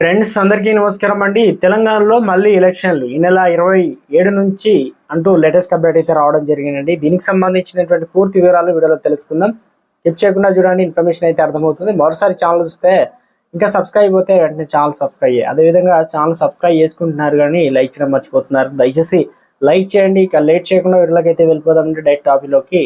Friends అందరికీ నమస్కారం అండి. తెలంగాణలో మళ్ళీ ఎలక్షన్లు ఈ నెల ఇరవై ఏడు నుంచి అంటూ లేటెస్ట్ అప్డేట్ అయితే రావడం జరిగిందండి. దీనికి సంబంధించినటువంటి పూర్తి వివరాలు వీడియోలో తెలుసుకుందాం. స్కిప్ చేయకుండా చూడండి ఇన్ఫర్మేషన్ అయితే అర్థమవుతుంది. మరోసారి ఛానల్ చూస్తే ఇంకా సబ్స్క్రైబ్ అయితే వెంటనే ఛానల్ సబ్స్క్రైబ్ అయ్యాయి అదేవిధంగా ఛానల్ సబ్స్క్రైబ్ చేసుకుంటున్నారు కానీ లైక్ చేయడం మర్చిపోతున్నారు. దయచేసి లైక్ చేయండి. ఇక లేట్ చేయకుండా వీడియోలోకి అయితే వెళ్ళిపోదామంటే డైరెక్ట్ టాపిక్లోకి.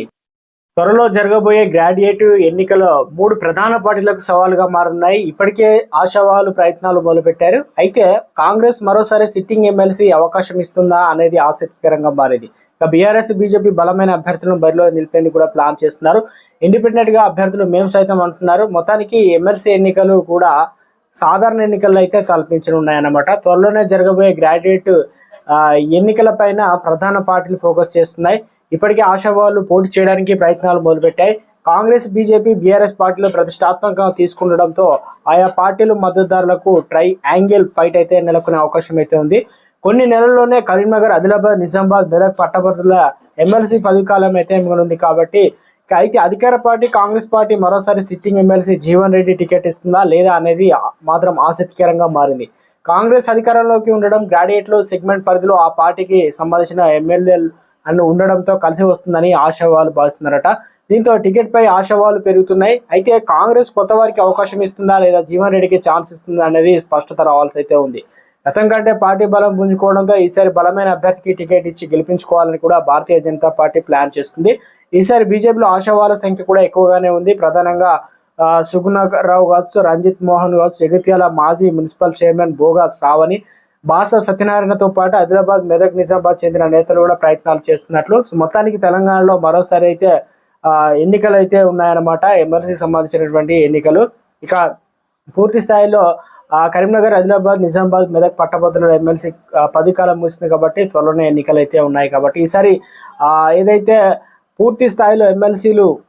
త్వరలో జరగబోయే గ్రాడ్యుయేట్ ఎన్నికలో మూడు ప్రధాన పార్టీలకు సవాలుగా మారున్నాయి. ఇప్పటికే ఆశావాహులు ప్రయత్నాలు మొదలుపెట్టారు. అయితే కాంగ్రెస్ మరోసారి సిట్టింగ్ ఎమ్మెల్సీ అవకాశం ఇస్తుందా అనేది ఆసక్తికరంగా మారింది. ఇక బీఆర్ఎస్ బీజేపీ బలమైన అభ్యర్థులను బరిలో నిలిపేందుకు కూడా ప్లాన్ చేస్తున్నారు. ఇండిపెండెంట్గా అభ్యర్థులు మేము సైతం అంటున్నారు. మొత్తానికి ఎమ్మెల్సీ ఎన్నికలు కూడా సాధారణ ఎన్నికల్లో అయితే తలపించనున్నాయన్నమాట. త్వరలోనే జరగబోయే గ్రాడ్యుయేట్ ఎన్నికల పైన ప్రధాన పార్టీలు ఫోకస్ చేస్తున్నాయి. ఇప్పటికే ఆశావాళ్ళు పోటీ చేయడానికి ప్రయత్నాలు మొదలుపెట్టాయి. కాంగ్రెస్ బీజేపీ బీఆర్ఎస్ పార్టీలు ప్రతిష్టాత్మకంగా తీసుకుండడంతో ఆయా పార్టీలు మద్దతుదారులకు ట్రై యాంగిల్ ఫైట్ అయితే నెలకొనే అవకాశం అయితే ఉంది. కొన్ని నెలల్లోనే కరీంనగర్ ఆదిలాబాద్ నిజామాబాద్ మెదక్ పట్టభద్రుల ఎమ్మెల్సీ పదవికాలం అయితే మిగిలింది కాబట్టి అయితే అధికార పార్టీ కాంగ్రెస్ పార్టీ మరోసారి sitting MLC Jeevan Reddy ticket ఇస్తుందా లేదా అనేది మాత్రం ఆసక్తికరంగా మారింది. కాంగ్రెస్ అధికారంలోకి ఉండడం గ్రాడ్యుయేట్లు సెగ్మెంట్ పరిధిలో ఆ పార్టీకి సంబంధించిన ఎమ్మెల్యేలు అండ్ ఉండడంతో కలిసి వస్తుందని ఆశావాలు భావిస్తున్నారట. దీంతో టికెట్ పై ఆశావాలు పెరుగుతున్నాయి. అయితే కాంగ్రెస్ కొత్త వారికి అవకాశం ఇస్తుందా లేదా జీవన్ రెడ్డికి ఛాన్స్ ఇస్తుందా అనేది స్పష్టత రావాల్సి అయితే ఉంది. గతం కంటే పార్టీ బలం పుంజుకోవడంతో ఈసారి బలమైన అభ్యర్థికి టికెట్ ఇచ్చి గెలిపించుకోవాలని కూడా భారతీయ జనతా పార్టీ ప్లాన్ చేస్తుంది. ఈసారి బీజేపీలో ఆశావాల సంఖ్య కూడా ఎక్కువగానే ఉంది. ప్రధానంగా సుగుణరావు కావచ్చు రంజిత్ మోహన్ కావచ్చు జగిత్యాల మాజీ మున్సిపల్ చైర్మన్ బోగా శ్రావణి బాస సత్యనారాయణతో పాటు ఆదిలాబాద్ మెదక్ నిజామాబాద్ చెందిన నేతలు కూడా ప్రయత్నాలు చేస్తున్నట్లు. సో మొత్తానికి తెలంగాణలో మరోసారి అయితే ఎన్నికలు అయితే ఉన్నాయన్నమాట ఎమ్మెల్సీ సంబంధించినటువంటి ఎన్నికలు. ఇక పూర్తి స్థాయిలో కరీంనగర్ ఆదిలాబాద్ నిజామాబాద్ మెదక్ పట్టభద్రుల ఎమ్మెల్సీ పది కాలం ముగిసింది కాబట్టి త్వరలోనే ఎన్నికలు అయితే ఉన్నాయి కాబట్టి ఈసారి ఏదైతే పూర్తి స్థాయిలో ఎమ్మెల్సీలు